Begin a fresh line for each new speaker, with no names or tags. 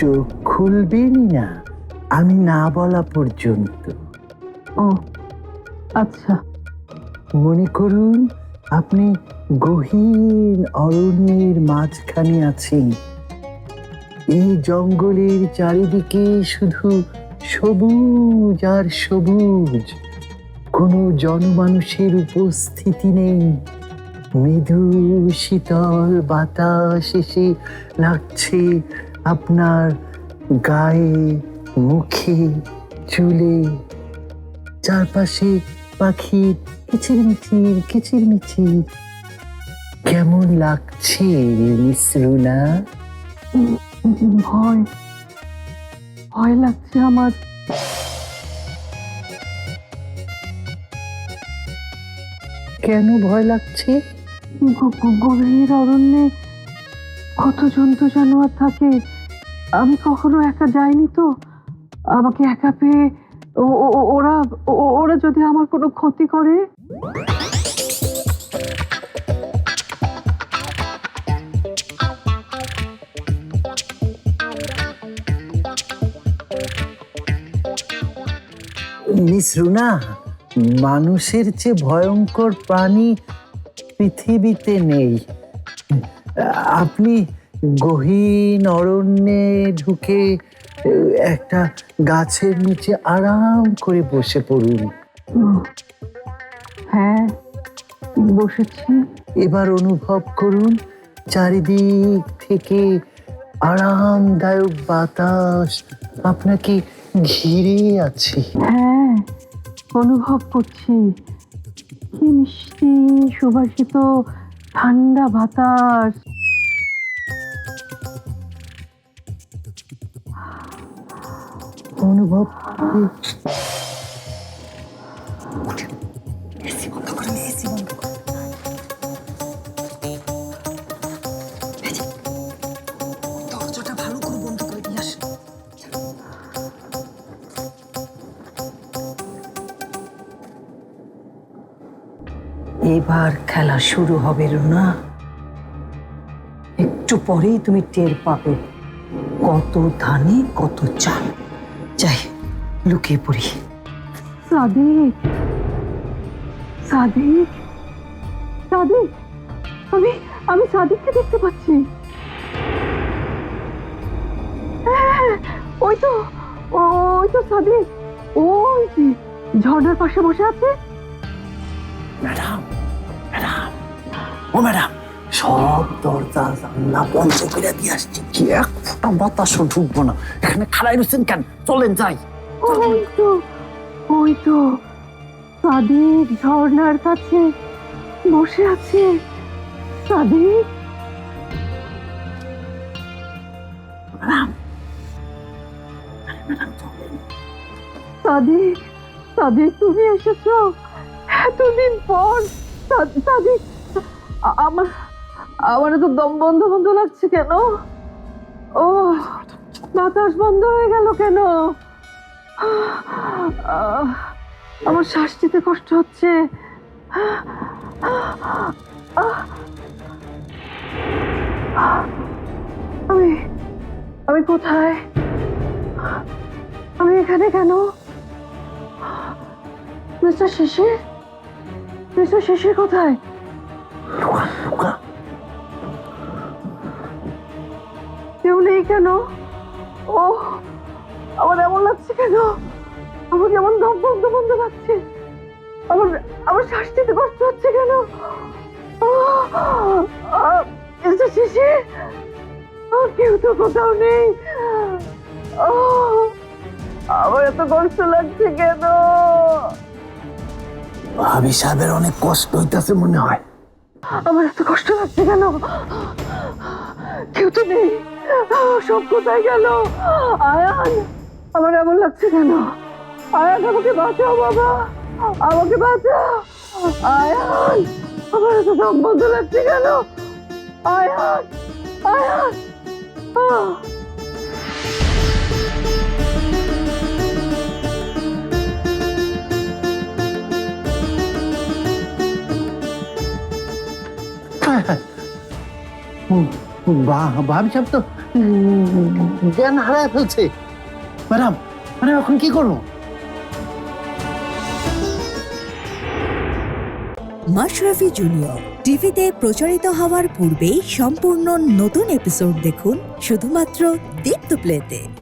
চোখ খুলবেনই না? আমি না বলা পর্যন্ত।
ও আচ্ছা।
মনে করুন আপনি গহীন অরণ্যের মাঝখানে আছেন। এই জঙ্গলের চারিদিকে শুধু সবুজ আর সবুজ। কোনো জনমানুষের উপস্থিতি নেই। মৃদু শীতল বাতাস এসে লাগছে আপনার গায়ে মুখে চুলে চারপাশে পাখি কিচিরমিচির কিচিরমিচির। কেমন লাগছে মিশ্রুনা?
ভয় ভয় লাগছে আমার।
কেন ভয় লাগছে?
গভীর অরণ্যে কত জন্তু জানোয়ার থাকে। আমি কখনো একা যাইনি তো। আমাকে একা পেয়ে ওরা ওরা যদি আমার কোনো ক্ষতি করে?
মিশ্রুনা মানুষের চেয়ে ভয়ঙ্কর প্রাণী পৃথিবীতে নেই। আপনি গহীন অরণ্যে ঢুকে একটা গাছের নিচে আরাম করে বসে পড়ুন।
হ্যাঁ বসেছি।
এবার অনুভব করুন চারিদিক থেকে আরামদায়ক বাতাস। আপনাকে ঘিরে আছে।
হ্যাঁ অনুভব করছি। কি মিষ্টি সুবাসিত ঠান্ডা বাতাস।
অনুভব
এবার খেলা শুরু হবে রুনা। একটু পরেই তুমি টের পাবে কত ধানে কত চাল। যাই লুকিয়ে পড়ি।
সাদিক সাদিক সাদিক আমি আমি সাদিককে দেখতে পাচ্ছি। হ্যাঁ, ওই তো ওই তো সাদিক। ওই যে ঝর্ণার পাশে বসে আছে?
Madam madam. ও ম্যাডাম সব দরজা জানলা বন্ধ করে দিয়ে আসছি। কি এক ফোঁটা বাতাসও ঢুকবো না। এখানে খাড়াই রয়েছেন কেন? চলেন যাই।
ওই তো ওই তো। সাদিক ঝর্ণার কাছে বসে আছে। সাদিক? সাদিক সাদিক তুমি এসেছ। এতদিন পর সাদিক আমার আমার তো দম বন্ধ বন্ধ লাগছে কেন? ও, বাতাস বন্ধ হয়ে গেল কেন? আমার শ্বাস নিতে কষ্ট হচ্ছে। আমি আমি কোথায়? আমি এখানে কেন? মিস্টার শেষে মিস্টার শেষে কোথায়? কেউ নেই কেন? ও আমার এমন লাগছে কেন? আমার কেমন দম বন্ধ বন্ধ লাগছে। আমার আমার শ্বাস নিতে কষ্ট হচ্ছে কেন? আর কেউ তো কোথাও নেই। আমার এত কষ্ট লাগছে কেন?
ভাবি সাহেবের অনেক কষ্ট হইতেছে মনে হয়।
আমার এত কষ্ট লাগছে কেন? তো নেই, সব কোথায় গেল? আয়ান, আমার এমন লাগছে কেন? আয়ান, আমাকে বাঁচাও, বাবা। আমাকে বাঁচাও। আয়ান, আমার এত দম বন্ধ লাগছে কেন? আয়ান আয়ান আহ
বা- ভাবি সাহেব তো জ্ঞান হারায় ফেলছে। ম্যাডাম ম্যাডাম, এখন কি করব
মাশরাফি জুনিয়র, টিভিতে প্রচারিত হওয়ার পূর্বেই সম্পূর্ণ নতুন এপিসোড দেখুন শুধুমাত্র দীপ্ত প্লেতে